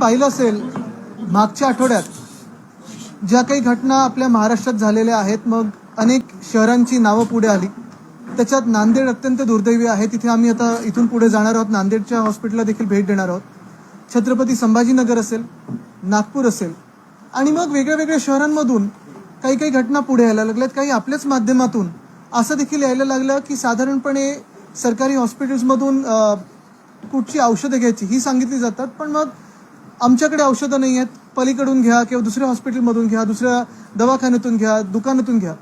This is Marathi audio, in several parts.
पाहिलं असेल मागच्या आठवड्यात ज्या काही घटना आपल्या महाराष्ट्रात झालेल्या आहेत मग अनेक शहरांची नावं पुढे आली. त्याच्यात नांदेड अत्यंत दुर्दैवी आहे. तिथे आम्ही आता इथून पुढे जाणार आहोत. नांदेडच्या हॉस्पिटलला देखील भेट देणार आहोत. छत्रपती संभाजीनगर असेल नागपूर असेल आणि मग वेगळ्या वेगळ्या शहरांमधून काही काही घटना पुढे यायला लागल्यात. काही आपल्याच माध्यमातून असं देखील यायला लागलं की साधारणपणे सरकारी हॉस्पिटल्समधून कुठची औषधं घ्यायची ही सांगितली जातात. पण मग आमच्याकडे औषधं नाही आहेत. पलीकडून घ्या किंवा दुसऱ्या हॉस्पिटलमधून घ्या दुसऱ्या दवाखान्यातून घ्या दुकानातून घ्या.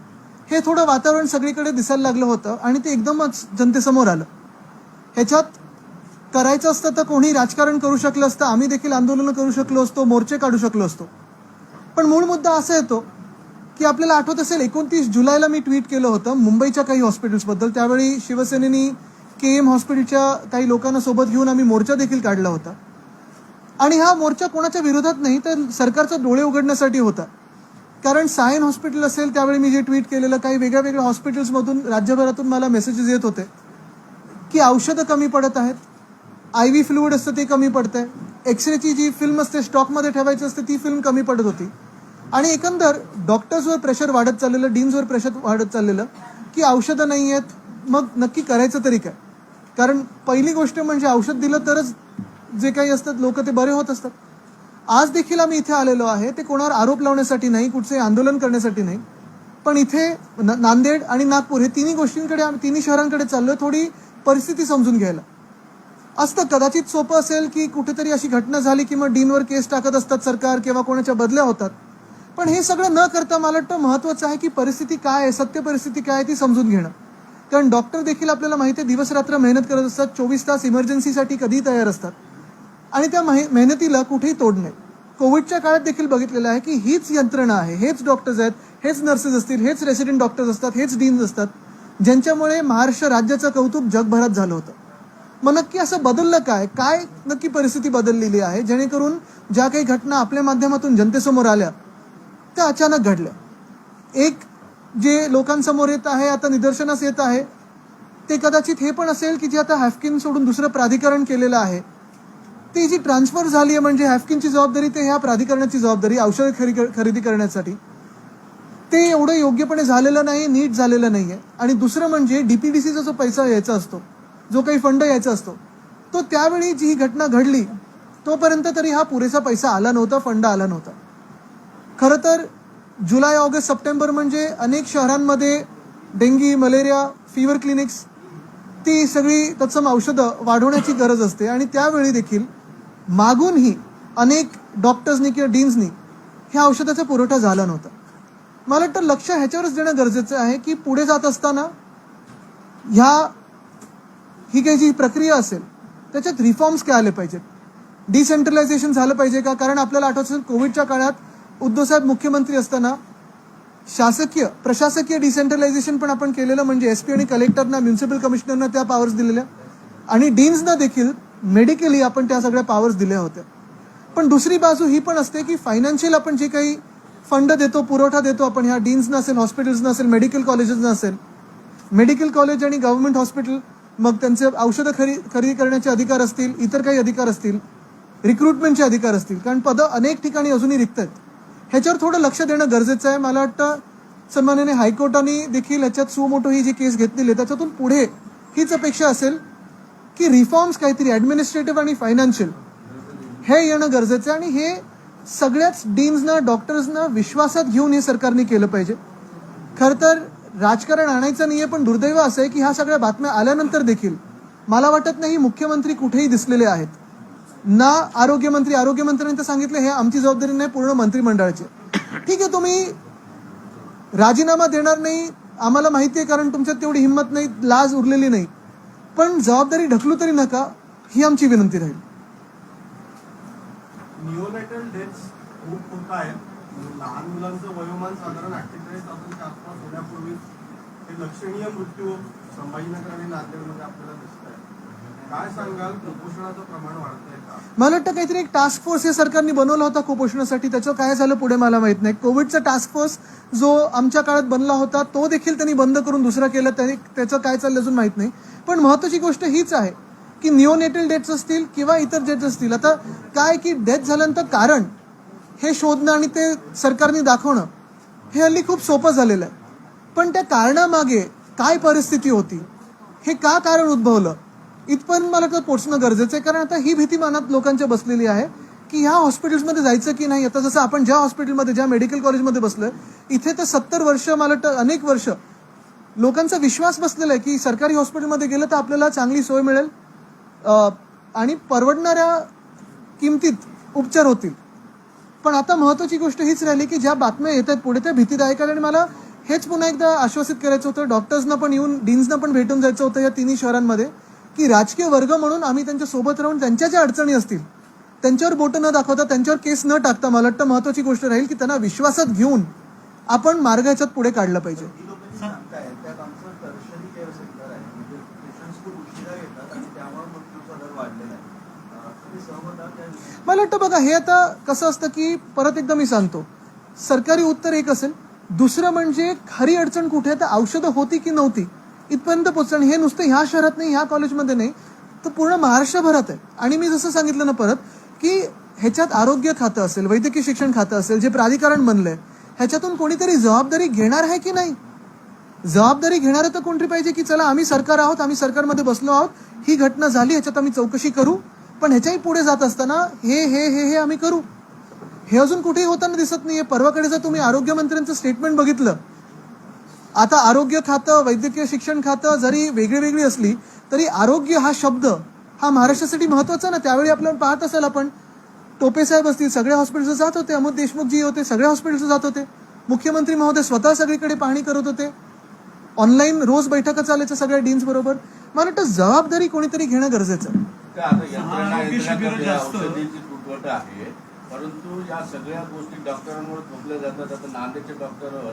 हे थोडं वातावरण सगळीकडे दिसायला लागलं होतं आणि ते एकदमच जनतेसमोर आलं. ह्याच्यात करायचं असतं तर कोणी राजकारण करू शकलं असतं आम्ही देखील आंदोलनं करू शकलो असतो मोर्चे काढू शकलो असतो. पण मूळ मुद्दा असा येतो की आपल्याला आठवत असेल एकोणतीस जुलैला मी ट्विट केलं होतं मुंबईच्या काही हॉस्पिटल्सबद्दल. त्यावेळी शिवसेनेनी के एम हॉस्पिटलच्या काही लोकांना सोबत घेऊन आम्ही मोर्चा देखील काढला होता. आणि हा मोर्चा कोणाच्या विरोधात नाही तर सरकारचा डोळे उघडण्यासाठी होता. कारण सायन हॉस्पिटल असेल त्यावेळी मी जे ट्विट केलेलं काही वेगळ्या वेगळ्या हॉस्पिटल्समधून राज्यभरातून मला मेसेजेस येत होते की औषधं कमी पडत आहेत आय व्ही फ्लुईड असतं ते कमी पडतंय. एक्सरेची जी फिल्म असते स्टॉकमध्ये ठेवायची असते ती फिल्म कमी पडत होती. आणि एकंदर डॉक्टर्सवर प्रेशर वाढत चाललेलं डीन्सवर प्रेशर वाढत चाललेलं की औषधं नाही आहेत मग नक्की करायचं तरी काय? कारण पहिली गोष्ट म्हणजे औषध दिलं तरच जे काही असतात लोक ते बरे होत असतात. आज देखील आम्ही इथे आलेलो आहे ते कोणावर आरोप लावण्यासाठी नाही कुठचे आंदोलन करण्यासाठी नाही. पण इथे नांदेड आणि नागपूर हे तिन्ही गोष्टींकडे आम्ही तिन्ही शहरांकडे चाललोय थोडी परिस्थिती समजून घ्यायला. असतं कदाचित सोपं असेल की कुठेतरी अशी घटना झाली की मग डीनवर केस टाकत असतात सरकार किंवा कोणाच्या बदल्या होतात. पण हे सगळं न करता मला वाटतं महत्वाचं आहे की परिस्थिती काय आहे सत्य परिस्थिती काय आहे ती समजून घेणं. कारण डॉक्टर देखील आपल्याला माहिती आहे दिवस रात्र मेहनत करत असतात चोवीस तास इमर्जन्सीसाठी कधीही तयार असतात. आणि त्या महे- मेहनतीला कुठेही तोड नाही. कोविडच्या काळात देखील बघितलेलं आहे की हीच यंत्रणा आहे. हेच डॉक्टर्स आहेत हेच नर्सेस असतील हेच रेसिडेंट डॉक्टर्स असतात हेच डीन्स असतात ज्यांच्यामुळे महाराष्ट्र राज्याचं कौतुक जगभरात झालं होतं. मग नक्की असं बदललं काय? काय नक्की परिस्थिती बदललेली आहे? जेणेकरून ज्या काही घटना आपल्या माध्यमातून जनतेसमोर आल्या त्या अचानक घडल्या. एक जे लोकांसमोर येत आहे आता निदर्शनास येत आहे ते कदाचित हे पण असेल की जे आता हॅफकिन सोडून दुसरं प्राधिकरण केलेलं आहे. ती जी ट्रान्सफर झाली आहे म्हणजे हॅफकिनची जबाबदारी ते ह्या प्राधिकरणाची जबाबदारी औषध खरेदी खरेदी करण्यासाठी. ते एवढं योग्यपणे झालेलं नाही नीट झालेलं नाही आहे आणि दुसरं म्हणजे डीपीडीसीचा जो पैसा यायचा असतो जो काही फंड यायचा असतो तो त्यावेळी जी ही घटना घडली तोपर्यंत तरी हा पुरेसा पैसा आला नव्हता फंड आला नव्हता. खरं तर जुलै ऑगस्ट सप्टेंबर म्हणजे अनेक शहरांमध्ये डेंगी मलेरिया फिवर क्लिनिक्स ती सगळी तत्सम औषधं वाढवण्याची गरज असते. आणि त्यावेळी देखील मागूनही अनेक डॉक्टर्सनी किंवा डीन्सनी ह्या औषधाचा पुरवठा झाला नव्हता. मला वाटतं लक्ष ह्याच्यावरच देणं गरजेचं आहे की पुढे जात असताना ह्या ही काही जी प्रक्रिया असेल त्याच्यात रिफॉर्म्स काय आले पाहिजेत? डिसेंट्रलायझेशन झालं पाहिजे का? कारण आपल्याला आठवत असेल कोविडच्या काळात उद्धवसाहेब मुख्यमंत्री असताना शासकीय प्रशासकीय डिसेंट्रलायझेशन पण आपण केलेलं म्हणजे एसपी आणि कलेक्टरना म्युन्सिपल कमिशनरना त्या पॉवर्स दिलेल्या आणि डीन्सना देखील मेडिकली आपण त्या सगळ्या पॉवर्स दिल्या होत्या. पण दुसरी बाजू ही पण असते की फायनान्शियल आपण जे काही फंड देतो पुरवठा देतो आपण ह्या डीन्सना असेल हॉस्पिटल्सना असेल मेडिकल कॉलेजेसना असेल मेडिकल कॉलेज आणि गव्हर्नमेंट हॉस्पिटल मग त्यांचे औषधं खरी खरेदी करण्याचे अधिकार असतील इतर काही अधिकार असतील रिक्रुटमेंटचे अधिकार असतील कारण पदं अनेक ठिकाणी अजूनही रिक्त आहेत. ह्याच्यावर थोडं लक्ष देणं गरजेचं आहे. मला वाटतं सन्मानाने हायकोर्टाने देखील ह्याच्यात सुमोटो ही जी केस घेतलेली आहे त्याच्यातून पुढे हीच अपेक्षा असेल की रिफॉर्म्स काहीतरी ॲडमिनिस्ट्रेटिव्ह आणि फायनान्शियल हे येणं गरजेचं आहे आणि हे सगळ्याच डीन्सना डॉक्टर्सना विश्वासात घेऊन हे सरकारने केलं पाहिजे. खरं तर राजकारण आणायचं नाही आहे पण दुर्दैव असं आहे की ह्या सगळ्या बातम्या आल्यानंतर देखील मला वाटत नाही मुख्यमंत्री कुठेही दिसलेले आहेत. ना आरोग्यमंत्री आरोग्यमंत्र्यांनी तर सांगितलं हे आमची जबाबदारी नाही पूर्ण मंत्रिमंडळाची ठीक आहे तुम्ही राजीनामा देणार नाही आम्हाला माहिती आहे कारण तुमच्यात तेवढी हिंमत नाही लाज उरलेली नाही. पण जबाबदारी ढकलू तरी नका ही आमची विनंती राहील. निओनेटल डेथ्स खूप होत आहेत लहान मुलांचं वयोमान साधारण अठ्ठेचाळीस तासांच्या आसपास होण्यापूर्वी हे लक्षणीय मृत्यू संभाजीनगर आणि नांदेडमध्ये आपल्याला दिसत आहे. काय सांगाल? कुपोषणाचं प्रमाण का? मला वाटतं काहीतरी एक टास्क फोर्स हे सरकारने बनवला होता कुपोषणासाठी. त्याचं काय झालं पुढे मला माहीत नाही. कोविडचा टास्क फोर्स जो आमच्या काळात बनला होता तो देखील त्यांनी बंद करून दुसरा केला. त्याने त्याचं काय चाललं अजून माहीत नाही. पण महत्वाची गोष्ट हीच आहे की निओनेटल डेट्स असतील किंवा इतर डेट्स असतील. आता काय की डेथ झाल्यानंतर कारण हे शोधणं आणि ते सरकारने दाखवणं हे हल्ली खूप सोपं झालेलं आहे. पण त्या कारणामागे काय परिस्थिती होती? हे का कारण उद्भवलं? इथपर्यंत मला तर पोचणं गरजेचं आहे. कारण आता ही भीती मनात लोकांच्या बसलेली आहे की ह्या हॉस्पिटल्समध्ये जायचं की नाही? आता जसं आपण ज्या हॉस्पिटलमध्ये ज्या मेडिकल कॉलेजमध्ये बसलोय इथे तर सत्तर वर्ष मला वाटतं अनेक वर्ष लोकांचा विश्वास बसलेला आहे की सरकारी हॉस्पिटलमध्ये गेलं तर आपल्याला चांगली सोय मिळेल. आणि परवडणाऱ्या किमतीत उपचार होतील. पण आता महत्वाची गोष्ट हीच राहिली की ज्या बातम्या येत आहेत पुढे त्या भीतीदायक आहेत. आणि मला हेच पुन्हा एकदा आश्वासित करायचं होतं. डॉक्टर्सना पण येऊन डीन्सना पण भेटून जायचं होतं या तिन्ही शहरांमध्ये. की राजकीय वर्ग म्हणून आम्ही त्यांच्यासोबत राहून त्यांच्या ज्या अडचणी असतील त्यांच्यावर बोटं न दाखवता त्यांच्यावर केस न टाकता मला वाटतं महत्वाची गोष्ट राहील की त्यांना विश्वासात घेऊन आपण मार्ग ह्याच्यात पुढे काढला पाहिजे. म्हणजे? मला वाटतं बघा हे आता कसं असतं की परत एकदा मी सांगतो. सरकारी उत्तर एक असेल. दुसरं म्हणजे खरी अडचण कुठे आहे? तर औषधं होती की नव्हती? इथपर्यंत पोचलं हे नुसतं ह्या शहरात नाही ह्या कॉलेजमध्ये नाही. तर पूर्ण महाराष्ट्रभरात आहे. आणि मी जसं सांगितलं ना परत की ह्याच्यात आरोग्य खातं असेल वैद्यकीय शिक्षण खातं असेल जे प्राधिकरण बनलंय ह्याच्यातून कोणीतरी जबाबदारी घेणार आहे की नाही? जबाबदारी घेणारं तर कोणतरी पाहिजे की चला आम्ही सरकार आहोत आम्ही सरकारमध्ये बसलो आहोत ही घटना झाली ह्याच्यात आम्ही चौकशी करू. पण ह्याच्याही पुढे जात असताना हे हे हे हे आम्ही करू. हे अजून कुठेही होताना दिसत नाहीये. परवाकडे जर तुम्ही आरोग्यमंत्र्यांचं स्टेटमेंट बघितलं आता आरोग्य खातं वैद्यकीय शिक्षण खातं जरी वेगळी वेगळी असली तरी आरोग्य हा शब्द हा महाराष्ट्रासाठी महत्त्वाचा ना? त्यावेळी आपल्याला पाहत असाल आपण. टोपे साहेब असतील सगळ्या हॉस्पिटलचं जात होते. अमोद देशमुख जी होते सगळ्या हॉस्पिटलचं जात होते. मुख्यमंत्री महोदय स्वतः सगळीकडे पाहणी करत होते. ऑनलाईन रोज बैठका चालायच्या सगळ्या डीन्स बरोबर. मला वाटतं जबाबदारी कोणीतरी घेणं गरजेचं. आहे. परंतु या सगळ्या गोष्टी डॉक्टरांवर थोपल्या जातात. आता नांदेडच्या डॉक्टरवर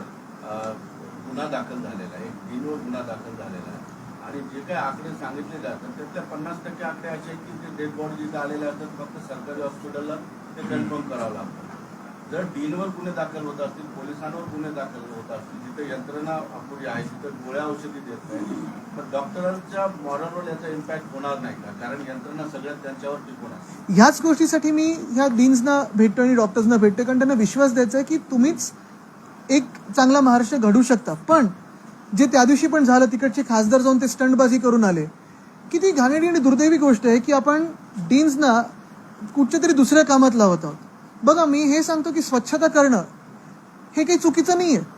गुन्हा दाखल झालेला आहे एक गुन्हा दाखल झालेला आहे. आणि जे काही आकडे सांगितले जातात त्यातल्या पन्नास टक्के आकडे असे आहेत की ते डेड बॉडी जिथे आलेले असतात फक्त सरकारी हॉस्पिटलला ते कन्फर्म करावं लागतं. जर डीनवर गुन्हे दाखल होत असतील पोलिसांवर गुन्हे दाखल होत असतील जिथे यंत्रणा अपुरी आहे तिथे गोळ्या औषधी देत नाही पण डॉक्टरांच्या मॉरलवर याचा इम्पॅक्ट होणार नाही का? कारण यंत्रणा सगळ्यात त्यांच्यावर टिकून असते ह्याच गोष्टीसाठी मी ह्या डीन्सना भेटतो आणि डॉक्टर्सना भेटतो कारण त्यांना विश्वास द्यायचा आहे की तुम्हीच एक चांगला महाराष्ट्र घडू शकता. पण जे त्या दिवशी पण झालं तिकडचे खासदार जाऊन ते स्टंटबाजी करून आले. किती घाणेरडी आणि दुर्दैवी गोष्ट आहे की आपण डीन्सना कुठच्या तरी दुसऱ्या कामात लावत आहोत. बघा मी हे सांगतो की स्वच्छता करणं हे काही चुकीचं नाही आहे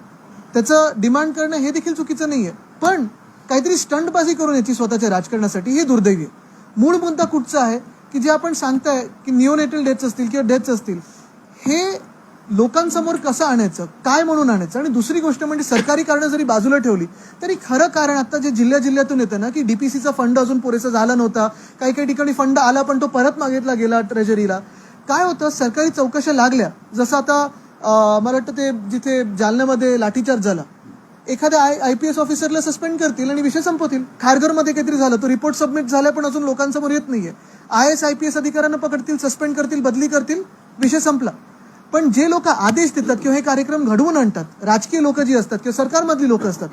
त्याचं डिमांड करणं हे देखील चुकीचं नाही आहे पण काहीतरी स्टंटबाजी करून याची स्वतःच्या राजकारणासाठी हे दुर्दैवी आहे. मूळ मुद्दा कुठचा आहे की जे आपण सांगताय की निओनेटल डेथ्स असतील किंवा डेथ्स असतील हे लोकांसमोर कसं आणायचं काय म्हणून आणायचं? आणि दुसरी गोष्ट म्हणजे सरकारी कारणं जरी बाजूला ठेवली तरी खरं कारण आता जे जिल्ह्या जिल्ह्यातून येतं ना की डीपीसीचा फंड अजून पुरेसा झाला नव्हता. काही काही ठिकाणी फंड आला पण तो परत मागितला गेला ट्रेजरीला काय होतं? सरकारी चौकशा लागल्या. जसं आता मला वाटतं ते जिथे जालन्यामध्ये लाठीचार्ज झाला. एखाद्या आय आय पी एस ऑफिसरला सस्पेंड करतील आणि विषय संपवतील. खारघरमध्ये काहीतरी झालं. तो रिपोर्ट सबमिट झाला पण अजून लोकांसमोर येत नाहीये. I S I P S अधिकाऱ्यांना पकडतील सस्पेंड करतील बदली करतील विषय संपला. पण जे लोक आदेश देतात किंवा हे कार्यक्रम घडवून आणतात राजकीय लोक जी असतात किंवा सरकारमधली लोक असतात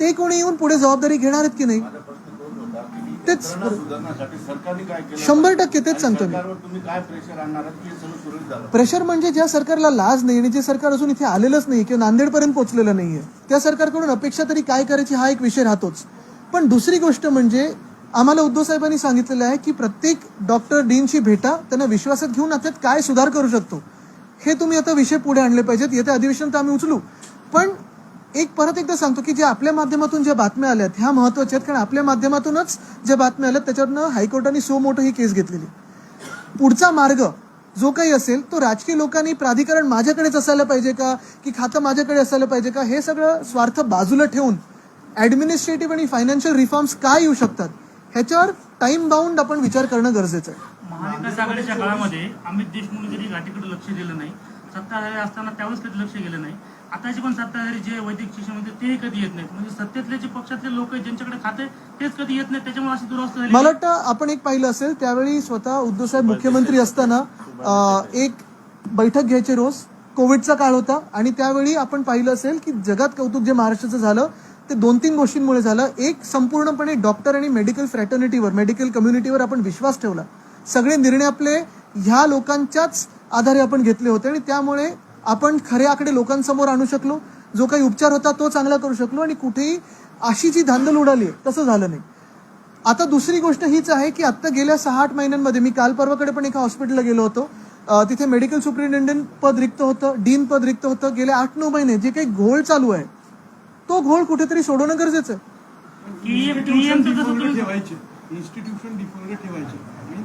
ते कोणी येऊन पुढे जबाबदारी घेणार आहेत की नाही? तोच शंभर टक्के तेच सांगतो मी. प्रेशर म्हणजे ज्या सरकारला लाज नाही आणि जे सरकार अजून इथे आलेलंच नाही किंवा नांदेडपर्यंत पोहोचलेलं नाहीये त्या सरकारकडून अपेक्षा तरी काय करायची हा एक विषय राहतोच. पण दुसरी गोष्ट म्हणजे आम्हाला उद्धव साहेबांनी सांगितलेलं आहे की प्रत्येक डॉक्टर डीनशी भेटा त्यांना विश्वासात घेऊन आता काय सुधार करू शकतो? हे तुम्ही आता विषय पुढे आणले पाहिजेत येत्या अधिवेशन तर आम्ही उचलू. पण एक परत एकदा सांगतो की जे आपल्या माध्यमातून ज्या बातम्या आल्यात ह्या महत्त्वाच्या आहेत कारण आपल्या माध्यमातूनच ज्या बातम्या आल्यात त्याच्यावरनं हायकोर्टाने सो मोठं ही केस घेतलेली. पुढचा मार्ग जो काही असेल तो राजकीय लोकांनी प्राधिकरण माझ्याकडेच असायला पाहिजे का? की खातं माझ्याकडे असायला पाहिजे का? हे सगळं स्वार्थ बाजूला ठेवून ॲडमिनिस्ट्रेटिव्ह आणि फायनान्शियल रिफॉर्म्स काय येऊ शकतात? ह्याच्यावर टाइम बाउंड आपण विचार करणं गरजेचं आहे. महाविकास आघाडीच्या काळामध्ये अमित देशमुख जरी घाटीकडे लक्ष दिलं नाही सत्ताधारी असताना त्यावेळेस कधी लक्ष गेलं नाही. आताचे पण सत्ताधारी जे शिक्षण तेही कधी येत नाहीत. म्हणजे सत्तेतले जे पक्षातले लोक आहेत ज्यांच्याकडे खाते तेच कधी येत नाहीत. त्याच्यामुळे अशी दुरावस्था झाली मला वाटतं आपण एक पाहिलं असेल त्यावेळी स्वतः उद्धव साहेब मुख्यमंत्री असताना एक बैठक घ्यायचे रोज. कोविडचा काळ होता. आणि त्यावेळी आपण पाहिलं असेल की जगात कौतुक जे महाराष्ट्राचं झालं ते दोन तीन गोष्टींमुळे झालं. एक संपूर्णपणे डॉक्टर आणि मेडिकल फ्रॅटर्निटीवर मेडिकल कम्युनिटीवर आपण विश्वास ठेवला. सगळे निर्णय आपले ह्या लोकांच्याच आधारे आपण घेतले होते आणि त्यामुळे आपण खरे आकडे लोकांसमोर आणू शकलो. जो काही उपचार होता तो चांगला करू शकलो आणि कुठेही अशी जी धांदल उडाली आहे तसं झालं नाही. आता दुसरी गोष्ट हीच आहे की आत्ता गेल्या सहा आठ महिन्यांमध्ये मी काल परवाकडे पण एका हॉस्पिटलला गेलो होतो. तिथे मेडिकल सुप्रिंटेंडेंट पद रिक्त होतं डीन पद रिक्त होतं. गेले आठ नऊ महिने जे काही घोळ चालू आहे तो घोळ कुठेतरी सोडवणं गरजेचं आहे.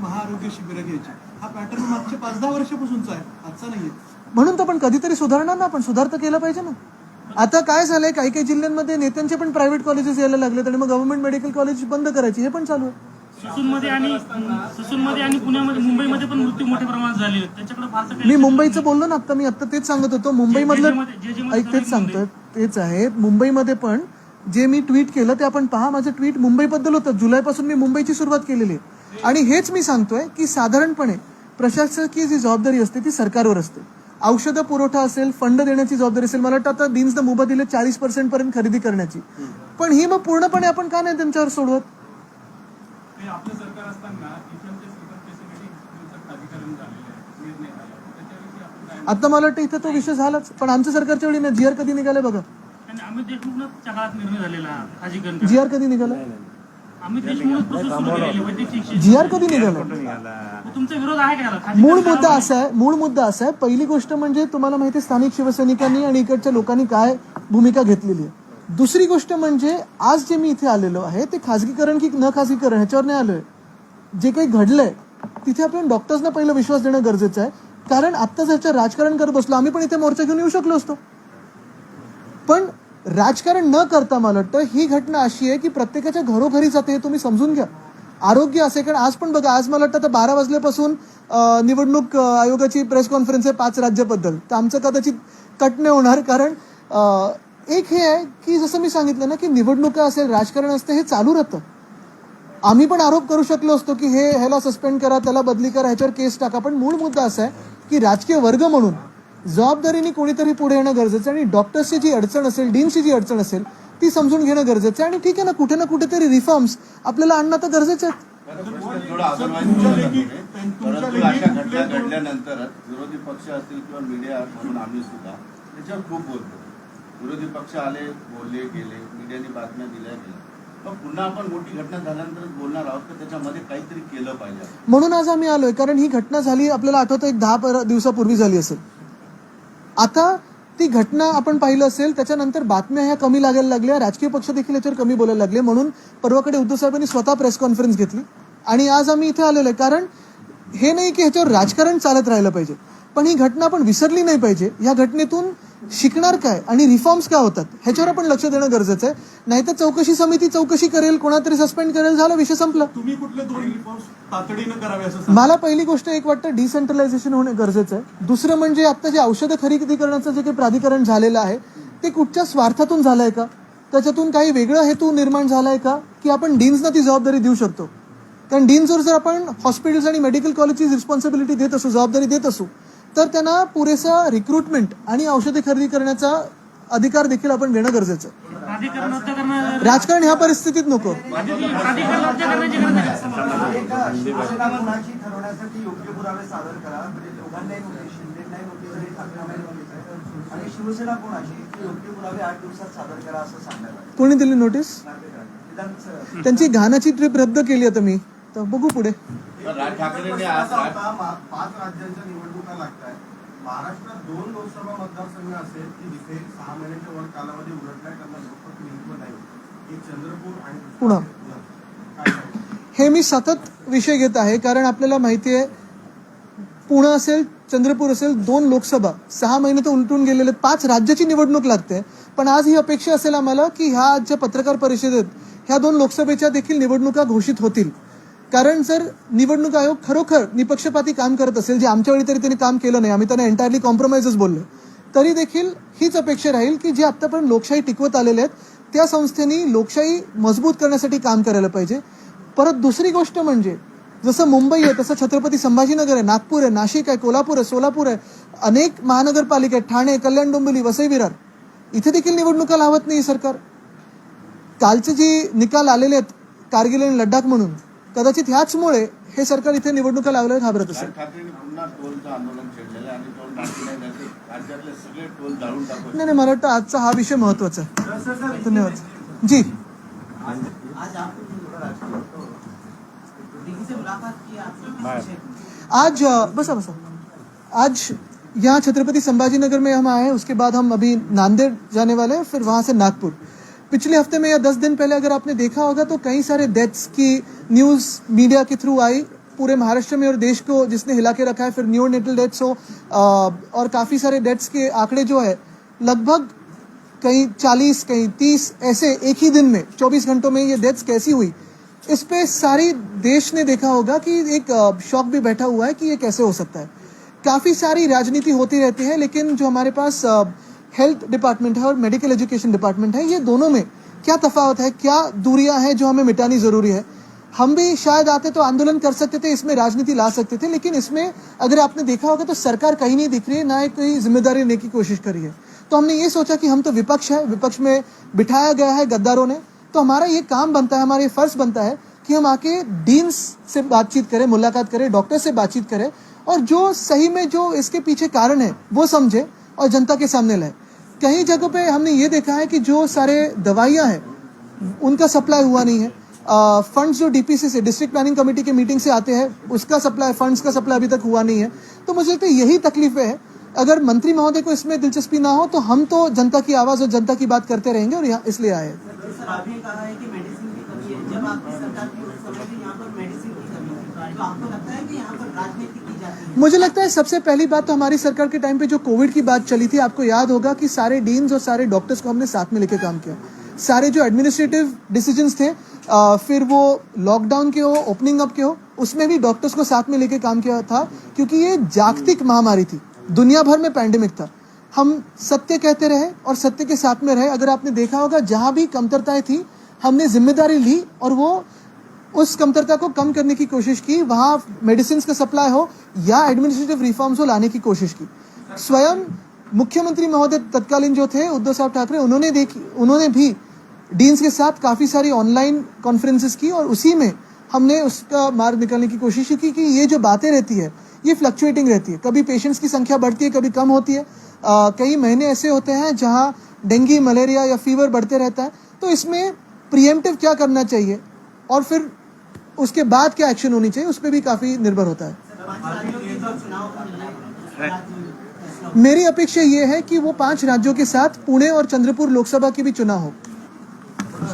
महाआरोग्य शिबिरं घ्यायची. हा पॅटर्न मागच्या पाच दहा वर्षापासूनचा आहे. आजचा नाहीये. म्हणून तर पण कधीतरी सुधारणार ना आपण. सुधार तर केलं पाहिजे ना. आता काय झालंय? काही काही जिल्ह्यांमध्ये नेत्यांचे पण प्रायव्हेट कॉलेजेस यायला लागलेत आणि मग गव्हर्नमेंट मेडिकल कॉलेज बंद करायची. हे पण चालू आहे. ससूनमध्ये आणि ससूनमध्ये आणि पुण्यामध्ये मुंबईमध्ये पण मृत्यू मोठ्या प्रमाणात झाले त्याच्याकडे फारसं काही मी मुंबईचं बोललो ना आता मी. आता तेच सांगत होतो. मुंबईमधलं ऐक तेच सांगतोय. तेच आहे. मुंबईमध्ये पण जे मी ट्विट केलं ते आपण पहा. माझं ट्विट मुंबईबद्दल होतं. जुलैपासून मी मुंबईची सुरुवात केलेली आहे. आणि हेच मी सांगतोय की साधारणपणे प्रशासकीय जी जबाबदारी असते ती सरकारवर असते. औषधं पुरवठा असेल फंड देण्याची जबाबदारी असेल मला वाटतं आता दिन्स मुभा दिले चाळीस पर्सेंट पर्यंत खरेदी करण्याची. पण ही मग पूर्णपणे आपण का नाही त्यांच्यावर सोडवत? आता मला वाटतं इथं तो विषय झालाच. पण आमच्या सरकारच्या वेळी ना जी आर कधी निघाले बघा. आणि अमित देशमुखच्या काळात निर्णय झालेला खाजीकरण जी आर कधी निघाला? जी आर कधी निघाला? मग तुमचा विरोध आहे का याला? मूळ मुद्दा असा आहे मूळ मुद्दा असा आहे. पहिली गोष्ट म्हणजे तुम्हाला माहिती आहे स्थानिक शिवसैनिकांनी आणि इकडच्या लोकांनी काय भूमिका घेतलेली आहे. दुसरी गोष्ट म्हणजे आज जे मी इथे आलेलो आहे ते खाजगीकरण की न खाजगीकरण ह्याच्यावर नाही आलोय. जे काही घडलंय तिथे आपण डॉक्टर्सना पहिला विश्वास देणं गरजेचं आहे. कारण आत्ता जर राजकारण करत बसलो आम्ही पण इथे मोर्चा घेऊन येऊ शकलो असतो. पण राजकारण न करता मला वाटतं ही घटना अशी आहे की प्रत्येकाच्या घरोघरी जाते हे तुम्ही समजून घ्या. आरोग्य असे कारण आज पण बघा आज मला वाटतं आता बारा वाजल्यापासून निवडणूक आयोगाची प्रेस कॉन्फरन्स आहे पाच राज्याबद्दल. तर आमचं कदाचित कट नाही होणार कारण एक हे आहे की जसं मी सांगितलं ना की निवडणुका असेल राजकारण असते हे चालू राहतं. आम्ही पण आरोप करू शकलो असतो की हे ह्याला सस्पेंड करा त्याला बदली करा ह्याच्यावर केस टाका. पण मूळ मुद्दा असा आहे की राजकीय वर्ग म्हणून जबाबदारीने कोणीतरी पुढे येणं गरजेचं आहे आणि डॉक्टर्सची जी अडचण असेल डीनची जी अडचण असेल ती समजून घेणं गरजेचं आहे. आणि ठीक आहे ना कुठे ना कुठेतरी रिफॉर्म्स आपल्याला आणणं तर गरजेचं आहे. परंतु अशा घटना घडल्यानंतर विरोधी पक्ष असतील किंवा मीडिया म्हणून आम्ही सुद्धा त्याच्यावर खूप बोलतो विरोधी पक्ष आले बोलले गेले मीडियाने बातम्या दिल्या गेल्या मग पुन्हा आपण मोठी घटना झाल्यानंतर बोलणार आहोत तर त्याच्यामध्ये काहीतरी केलं पाहिजे म्हणून आज आम्ही आलोय कारण ही घटना झाली आपल्याला आठवतं एक दहा दिवसापूर्वी झाली असेल. आता ती घटना आपण पाहिलं असेल त्याच्यानंतर बातम्या ह्या कमी लागायला लागल्या. राजकीय पक्ष देखील याच्यावर कमी बोलायला लागले. म्हणून परवाकडे उद्धव साहेबांनी स्वतः प्रेस कॉन्फरन्स घेतली. आणि आज आम्ही इथे आलेलो आहे. कारण हे नाही की ह्याच्यावर राजकारण चालत राहिलं पाहिजे. पण ही घटना आपण विसरली नाही पाहिजे. या घटनेतून शिकणार काय? आणि रिफॉर्म्स काय होतात? ह्याच्यावर आपण लक्ष देणं गरजेचं आहे. नाहीतर चौकशी समिती चौकशी करेल कोणातरी सस्पेंड करेल झालं विषय संपला. तुम्ही कुठले दोन रिफॉर्म्स तातडीनं करावे असं सांगा. मला पहिली गोष्ट एक वाटतं डिसेंट्रलायझेशन होणे गरजेचं आहे. दुसरं म्हणजे आता जे औषधं खरेदी करण्याचं जे काही प्राधिकरण झालेलं आहे ते कुठच्या स्वार्थातून झालंय का? त्याच्यातून काही वेगळा हेतू निर्माण झालाय का? की आपण डीन्सना ती जबाबदारी देऊ शकतो? कारण डीन्सवर जर आपण हॉस्पिटल्स आणि मेडिकल कॉलेजची रिस्पॉन्सिबिलिटी देत असू जबाबदारी देत असू तर त्यांना पुरेसा रिक्रुटमेंट आणि औषधे खरेदी करण्याचा अधिकार देखील आपण देणं गरजेचं. राजकारण ह्या परिस्थितीत नको. कोणी दिली नोटीस त्यांची घानाची ट्रिप रद्द केली आता मी. तर बघू पुढे. तर राज ठाकरेंनी आज पाच राज्यांच्या निवडणुका लागत आहेत महाराष्ट्रात दोन लोकसभा मतदारसंघ असेल की जिथे सहा महिन्याच्या वर कालावधी उलटल्या त्यांना लोकप्रतिनिधित्व नाही एक चंद्रपूर आणि पुणा. हे मी सतत विषय घेत आहे कारण आपल्याला माहिती आहे पुणे असेल चंद्रपूर असेल दोन लोकसभा सहा महिने तर उलटून गेलेले आहेत. पाच राज्याची निवडणूक लागते. पण आज ही अपेक्षा असेल आम्हाला की ह्या ज्या पत्रकार परिषदेत ह्या दोन लोकसभेच्या देखील निवडणुका घोषित होतील. कारण जर निवडणूक आयोग खरोखर निपक्षपाती काम करत असेल जे आमच्या वेळी तरी त्यांनी काम केलं नाही आम्ही त्यांना एंटायरली कॉम्प्रोमाइजच बोललो तरी देखील हीच अपेक्षा राहील की जे आतापर्यंत लोकशाही टिकवत आलेले आहेत त्या संस्थेनी लोकशाही मजबूत करण्यासाठी काम करायला पाहिजे. परत दुसरी गोष्ट म्हणजे जसं मुंबई आहे तसं छत्रपती संभाजीनगर आहे नागपूर आहे नाशिक आहे कोल्हापूर आहे सोलापूर आहे अनेक महानगरपालिका आहेत ठाणे कल्याण डोंबिवली वसई विरार इथे देखील निवडणुका लावत नाही सरकार. कालचे जे निकाल आलेले आहेत कारगिल आणि लडाख म्हणून कदाचित ह्याचमुळे हे सरकार इथे निवडणुका लागल्यावर घाबरत असेल. राज ठाकरेंनी पुन्हा टोलचं आंदोलन छेडलेलं आहे आणि टोल नाकी नाही नाही. नाही मला वाटतं आजचा हा विषय महत्त्वाचा आहे. धन्यवाद. जी. आज बसा बसा. आज यहाँ छत्रपति संभाजी नगर में हम आए हैं उसके बाद हम अभी नांदेड़ जाने वाले हैं फिर वहाँ से नागपुर। पिछले हफ़्ते में या दस दिन पहले अगर आपने देखा होगा तो कई सारे डेथ्स की न्यूज़ मीडिया के थ्रू आई, पूरे महाराष्ट्र में और देश को जिसने हिला के रखा है, फिर न्यू नेटल डेथ्स हो और काफ़ी सारे डेथ्स के आंकड़े जो है, लगभग कहीं चालीस कहीं तीस, ऐसे एक ही दिन में, चौबीस घंटों में ये डेथ्स कैसी हुई? इस पे सारी देश ने देखा होगा कि एक शौक भी बैठा हुआ है कि ये कैसे हो सकता है। काफ़ी सारी राजनीति होती रहती है, लेकिन जो हमारे पास हेल्थ डिपार्टमेंट है और मेडिकल एजुकेशन डिपार्टमेंट है, ये दोनों में क्या तफावत है, क्या दूरियाँ हैं जो हमें मिटानी ज़रूरी है? हम भी शायद आते तो आंदोलन कर सकते थे, इसमें राजनीति ला सकते थे, लेकिन इसमें अगर आपने देखा होगा तो सरकार कहीं नहीं दिख रही है, ना कोई ज़िम्मेदारी लेने की कोशिश करी है। तो हमने ये सोचा कि हम तो विपक्ष है, विपक्ष में बिठाया गया है गद्दारों ने तो हमारा ये काम बनता है, हमारा ये फ़र्ज़ बनता है कि हम आके डीन्स से बातचीत करें, मुलाकात करें, डॉक्टर से बातचीत करें, और जो सही में जो इसके पीछे कारण है, वो समझे। और जनता के सामने लाए। कई जगह पे हमने ये देखा है कि जो सारे दवाइयाँ हैं, उनका सप्लाई हुआ नहीं है। फंड्स जो डीपीसी से डिस्ट्रिक्ट प्लानिंग कमेटी के मीटिंग से आते हैं, उसका सप्लाई फंड्स का सप्लाई अभी तक हुआ नहीं है। तो मुझे लगता है यही तकलीफें हैं। अगर मंत्री महोदय को इसमें दिलचस्पी ना हो तो हम तो जनता की आवाज़ और जनता की बात करते रहेंगे और यहाँ इसलिए आए हैं। मुझे लगता है सबसे पहली बात तो हमारी सरकार के टाइम पे जो कोविड की बात चली थी आपको याद होगा कि सारे डीन्स और सारे डॉक्टर्स को हमने साथ में लेके काम किया। सारे जो एडमिनिस्ट्रेटिव डिसीजंस थे अ, फिर वो लॉकडाउन के हो ओपनिंग अप के हो उसमें भी डॉक्टर्स को साथ में लेके काम किया था क्योंकि ये जागतिक महामारी थी। दुनिया भर में पैंडेमिक था। हम सत्य कहते रहे और सत्य के साथ में रहे। अगर आपने देखा होगा जहाँ भी कमतरताएँ थी हमने ज़िम्मेदारी ली और वो उस कमतरता को कम करने की कोशिश की वहाँ मेडिसिन का सप्लाई हो या एडमिनिस्ट्रेटिव रिफॉर्म्स हो लाने की कोशिश की। स्वयं मुख्यमंत्री महोदय तत्कालीन जो थे उद्धव साहब ठाकरे उन्होंने देखी उन्होंने भी डीन्स के साथ काफ़ी सारी ऑनलाइन कॉन्फ्रेंसेस की और उसी में हमने उसका मार्ग निकालने की कोशिश की कि ये जो बातें रहती है ये फ्लक्चुएटिंग रहती है। कभी पेशेंट्स की संख्या बढ़ती है कभी कम होती है। अ, कई महीने ऐसे होते हैं जहाँ डेंगू मलेरिया या फीवर बढ़ते रहता है। तो इसमें प्रिएम्प्टिव क्या करना चाहिए? और फिर उसके बाद क्या एक्शन होनी चाहिए, उस पर भी काफ़ी निर्भर होता है। मेरी अपेक्षा ये है कि वो पाँच राज्यों के साथ पुणे और चंद्रपुर लोकसभा की भी चुनाव हो।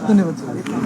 धन्यवाद